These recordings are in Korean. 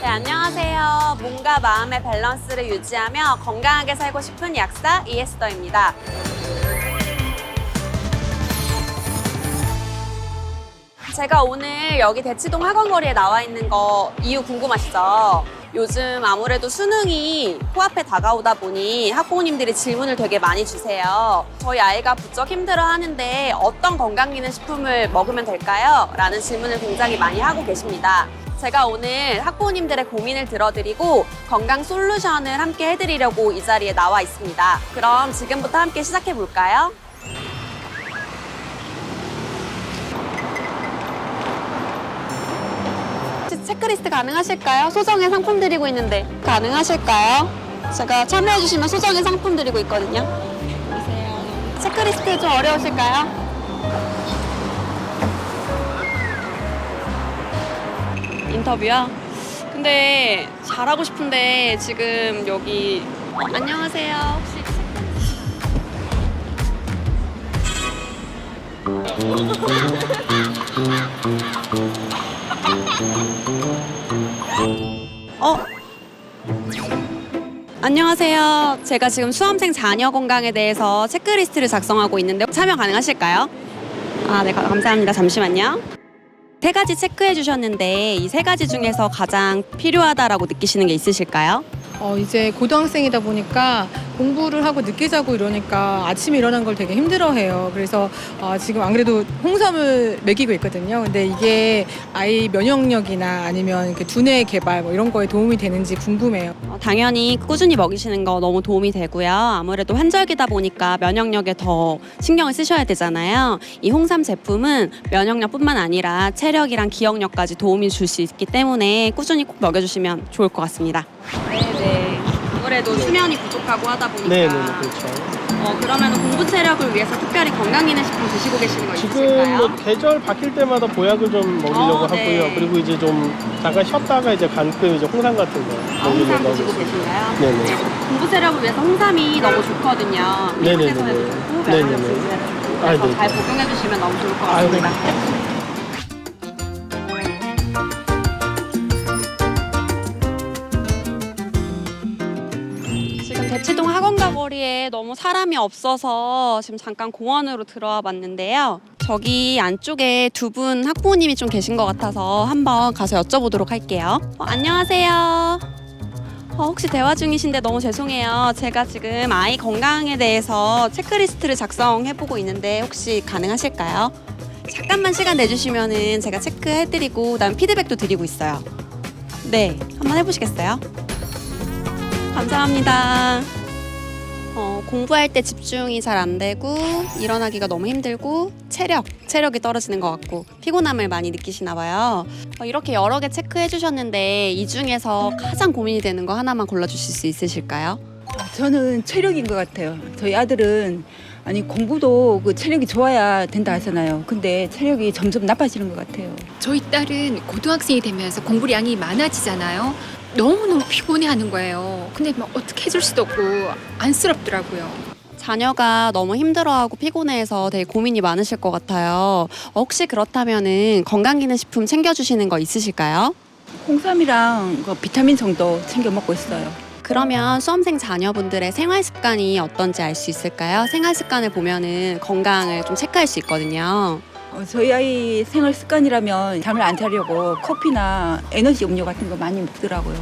네, 안녕하세요. 몸과 마음의 밸런스를 유지하며 건강하게 살고 싶은 약사 이에스더입니다. 제가 오늘 여기 대치동 학원거리에 나와 있는 거 이유 궁금하시죠? 요즘 아무래도 수능이 코앞에 다가오다 보니 학부모님들이 질문을 되게 많이 주세요. 저희 아이가 부쩍 힘들어 하는데 어떤 건강기능식품을 먹으면 될까요? 라는 질문을 굉장히 많이 하고 계십니다. 제가 오늘 학부모님들의 고민을 들어드리고 건강 솔루션을 함께 해드리려고 이 자리에 나와 있습니다. 그럼 지금부터 함께 시작해 볼까요? 체크리스트 가능하실까요? 소정의 상품 드리고 있는데 가능하실까요? 제가 참여해주시면 소정의 상품 드리고 있거든요. 보세요. 체크리스트 좀 어려우실까요? 인터뷰요? 근데 잘하고 싶은데 지금 여기 어, 안녕하세요. 혹시 어? 안녕하세요. 제가 지금 수험생 자녀 건강에 대해서 체크리스트를 작성하고 있는데 참여 가능하실까요? 아, 네, 가- 감사합니다. 잠시만요. 세 가지 체크해 주셨는데 이 세 가지 중에서 가장 필요하다라고 느끼시는 게 있으실까요? 어, 이제 고등학생이다 보니까 공부를 하고 늦게 자고 이러니까 아침에 일어난 걸 되게 힘들어해요. 그래서 어, 지금 안 그래도 홍삼을 먹이고 있거든요. 근데 이게 아이 면역력이나 아니면 이렇게 두뇌 개발 뭐 이런 거에 도움이 되는지 궁금해요. 어, 당연히 꾸준히 먹이시는 거 너무 도움이 되고요. 아무래도 환절기다 보니까 면역력에 더 신경을 쓰셔야 되잖아요. 이 홍삼 제품은 면역력뿐만 아니라 체력이랑 기억력까지 도움이 줄 수 있기 때문에 꾸준히 꼭 먹여주시면 좋을 것 같습니다. 네 네. 아무래도 수면이 부족하고 하다 보니까 네, 네, 그렇죠. 어, 그러면 공부 체력을 위해서 특별히 건강기능식품 드시고 계시는 거 지금 있으실까요? 뭐 계절 바뀔 때마다 보약을 좀 먹이려고 어, 네. 하고요. 그리고 이제 좀 잠깐 쉬었다가 이제 가끔 이제 홍삼 같은 거 아, 먹이려고 홍삼 하고 드시고 있어요. 계신가요? 네네. 공부 체력을 위해서 홍삼이 너무 좋거든요. 네네네네. 미국에서도 좋고 네네네. 면역력 증진에도 좋고 아, 그래서 네네. 잘 복용해 주시면 너무 좋을 것 아유, 네. 같습니다. 대치동 학원가 거리에 너무 사람이 없어서 지금 잠깐 공원으로 들어와 봤는데요. 저기 안쪽에 두 분 학부모님이 좀 계신 것 같아서 한번 가서 여쭤보도록 할게요. 어, 안녕하세요. 어, 혹시 대화 중이신데 너무 죄송해요. 제가 지금 아이 건강에 대해서 체크리스트를 작성해보고 있는데 혹시 가능하실까요? 잠깐만 시간 내주시면은 제가 체크해드리고 그다음 피드백도 드리고 있어요. 네, 한번 해보시겠어요? 감사합니다. 어, 공부할 때 집중이 잘 안 되고 일어나기가 너무 힘들고 체력, 체력이 떨어지는 것 같고 피곤함을 많이 느끼시나 봐요. 어, 이렇게 여러 개 체크해 주셨는데 이 중에서 가장 고민이 되는 거 하나만 골라 주실 수 있으실까요? 저는 체력인 것 같아요. 저희 아들은 아니 공부도 그 체력이 좋아야 된다 하잖아요. 근데 체력이 점점 나빠지는 것 같아요. 저희 딸은 고등학생이 되면서 공부량이 많아지잖아요. 너무너무 피곤해하는 거예요. 근데 막 어떻게 해줄 수도 없고 안쓰럽더라고요. 자녀가 너무 힘들어하고 피곤해서 되게 고민이 많으실 것 같아요. 어, 혹시 그렇다면은 건강기능식품 챙겨주시는 거 있으실까요? 홍삼이랑 그 비타민 정도 챙겨 먹고 있어요. 그러면 수험생 자녀분들의 생활 습관이 어떤지 알 수 있을까요? 생활 습관을 보면은 건강을 좀 체크할 수 있거든요. 어, 저희 아이 생활 습관이라면 잠을 안 자려고 커피나 에너지 음료 같은 거 많이 먹더라고요.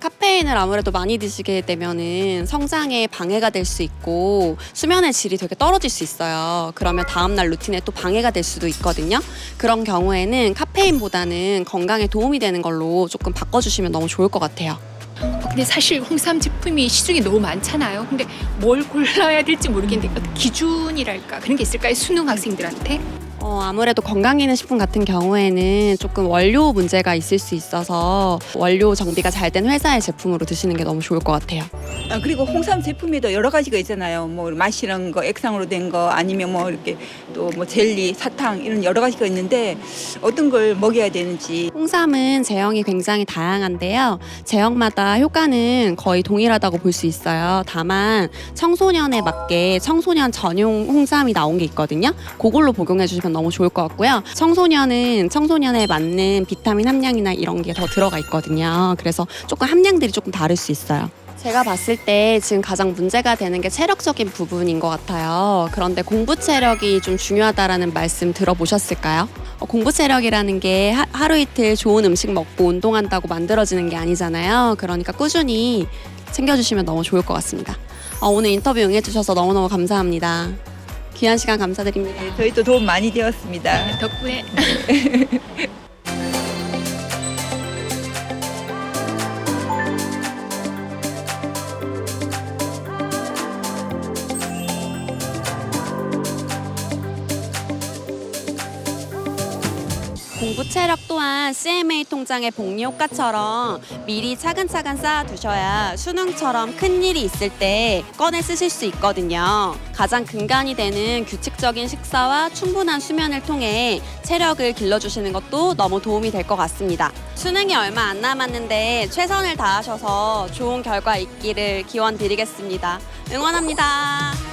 카페인을 아무래도 많이 드시게 되면은 성장에 방해가 될 수 있고 수면의 질이 되게 떨어질 수 있어요. 그러면 다음날 루틴에 또 방해가 될 수도 있거든요. 그런 경우에는 카페인보다는 건강에 도움이 되는 걸로 조금 바꿔주시면 너무 좋을 것 같아요. 어, 근데 사실 홍삼 제품이 시중에 너무 많잖아요. 근데 뭘 골라야 될지 모르겠는데 어떤 기준이랄까 그런 게 있을까요? 수능 학생들한테? 어, 아무래도 건강기능 식품 같은 경우에는 조금 원료 문제가 있을 수 있어서 원료 정비가 잘 된 회사의 제품으로 드시는 게 너무 좋을 것 같아요. 아, 그리고 홍삼 제품에도 여러 가지가 있잖아요. 뭐 마시는 거, 액상으로 된 거, 아니면 뭐 이렇게 또 뭐 젤리, 사탕 이런 여러 가지가 있는데 어떤 걸 먹여야 되는지 홍삼은 제형이 굉장히 다양한데요. 제형마다 효과는 거의 동일하다고 볼 수 있어요. 다만 청소년에 맞게 청소년 전용 홍삼이 나온 게 있거든요. 그걸로 복용해 주시면 주시면 너무 좋을 것 같고요. 청소년은 청소년에 맞는 비타민 함량이나 이런 게 더 들어가 있거든요. 그래서 조금 함량들이 조금 다를 수 있어요. 제가 봤을 때 지금 가장 문제가 되는 게 체력적인 부분인 것 같아요. 그런데 공부 체력이 좀 중요하다라는 말씀 들어보셨을까요? 어, 공부 체력이라는 게 하, 하루 이틀 좋은 음식 먹고 운동한다고 만들어지는 게 아니잖아요. 그러니까 꾸준히 챙겨주시면 너무 좋을 것 같습니다. 어, 오늘 인터뷰 응해주셔서 너무너무 감사합니다. 귀한 시간 감사드립니다. 네, 저희도 도움 많이 되었습니다. 덕분에 공부 체력 또한 CMA 통장의 복리 효과처럼 미리 차근차근 쌓아두셔야 수능처럼 큰 일이 있을 때 꺼내 쓰실 수 있거든요. 가장 근간이 되는 규칙적인 식사와 충분한 수면을 통해 체력을 길러주시는 것도 너무 도움이 될 것 같습니다. 수능이 얼마 안 남았는데 최선을 다하셔서 좋은 결과 있기를 기원 드리겠습니다. 응원합니다.